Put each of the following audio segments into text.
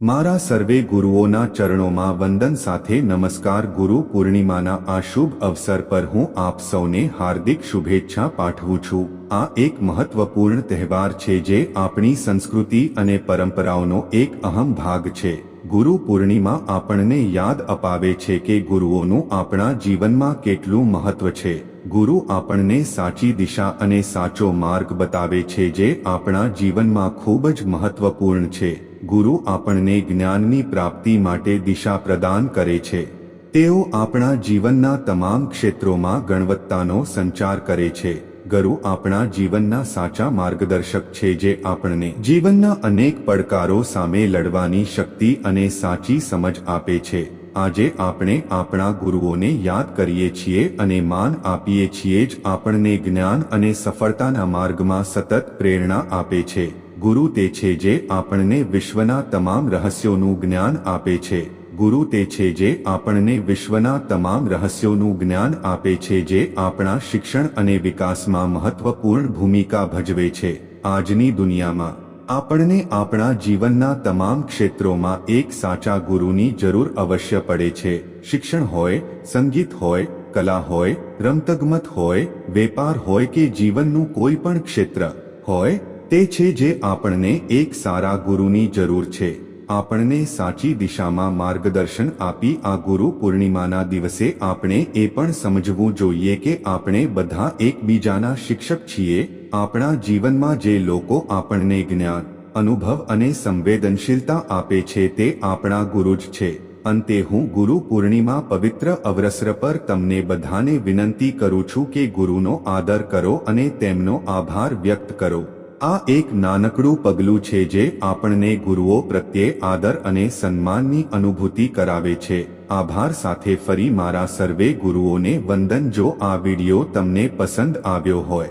મારા સર્વે ગુરુઓના ચરણોમાં વંદન સાથે નમસ્કાર ગુરુ પૂર્ણિમાના આ શુભ અવસર પર હું આપ સૌને હાર્દિક શુભેચ્છા પાઠવું છું. આ એક મહત્વપૂર્ણ તહેવાર છે જે આપણી સંસ્કૃતિ અને પરંપરાઓનો એક અહમ ભાગ છે. ગુરુ પૂર્ણિમા આપણને યાદ અપાવે છે કે ગુરુઓનું આપણા જીવનમાં કેટલું મહત્વ છે. ગુરુ આપણને સાચી દિશા અને સાચો માર્ગ બતાવે છે જે આપણા જીવનમાં ખૂબ જ મહત્વપૂર્ણ છે. ગુરુ આપણને જ્ઞાનની પ્રાપ્તિ માટે દિશા પ્રદાન કરે છે. તેઓ આપણા જીવનના તમામ ક્ષેત્રોમાં ગુણવત્તાનો સંચાર કરે છે. ગુરુ આપણા જીવનના સાચા માર્ગદર્શક છે જે આપણને જીવનના અનેક પડકારો સામે લડવાની શક્તિ અને સાચી સમજ આપે છે. આજે આપણે આપણા ગુરુઓને યાદ કરીએ છીએ અને માન આપીએ છીએ જ આપણને જ્ઞાન અને સફળતાના માર્ગમાં સતત પ્રેરણા આપે છે. ગુરુ તે છે જે આપણને વિશ્વના તમામ રહસ્યોનું જ્ઞાન આપે છે. ગુરુ તે છે જે આપણને વિશ્વના તમામ રહસ્યોનું જ્ઞાન આપે છે જે આપણા શિક્ષણ અને વિકાસમાં મહત્વપૂર્ણ ભૂમિકા ભજવે છે. આજની દુનિયામાં આપણને આપણા જીવનના તમામ ક્ષેત્રોમાં એક સાચા ગુરુની જરૂર અવશ્ય પડે છે. શિક્ષણ હોય, સંગીત હોય, કલા હોય, રમતગમત હોય, વેપાર હોય કે જીવનનું કોઈ પણ ક્ષેત્ર હોય, તે છે જે આપણને એક સારા ગુરુની જરૂર છે. આપણને સાચી દિશામાં માર્ગદર્શન આપી આ ગુરુ પૂર્ણિમાના દિવસે આપણે એ પણ સમજવું જોઈએ કે આપણે બધા એકબીજાના શિક્ષક છીએ. આપણા જીવનમાં જે લોકો આપણને જ્ઞાન, અનુભવ અને સંવેદનશીલતા આપે છે તે આપણા ગુરુ જ છે. અંતે હું ગુરુ પૂર્ણિમા પવિત્ર અવસર પર તમને બધાને વિનંતી કરું છું કે ગુરુનો આદર કરો અને તેમનો આભાર વ્યક્ત કરો. આ એક નાનકડું પગલું છે જે આપણને ગુરુઓ પ્રત્યે આદર અને સન્માનની અનુભૂતિ કરાવે છે. આભાર સાથે ફરી મારા સર્વે ગુરુઓને વંદન. જો આ વિડિયો તમને પસંદ આવ્યો હોય,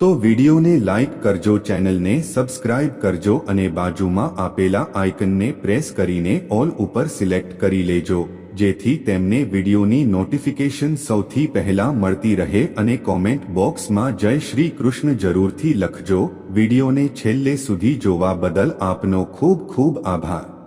તો વિડિયોને લાઇક કરજો, ચેનલને સબસ્ક્રાઇબ કરજો અને બાજુમાં આપેલા આઇકનને પ્રેસ કરીને ઓલ ઉપર સિલેક્ટ કરી લેજો. જેથી તેમને વિડીયોની નોટિફિકેશન સૌથી પહેલા મળતી રહે અને કોમેન્ટ બોક્સમાં જય શ્રી કૃષ્ણ જરૂરથી લખજો. વિડીયોને છેલ્લે સુધી જોવા બદલ આપનો ખૂબ ખૂબ આભાર.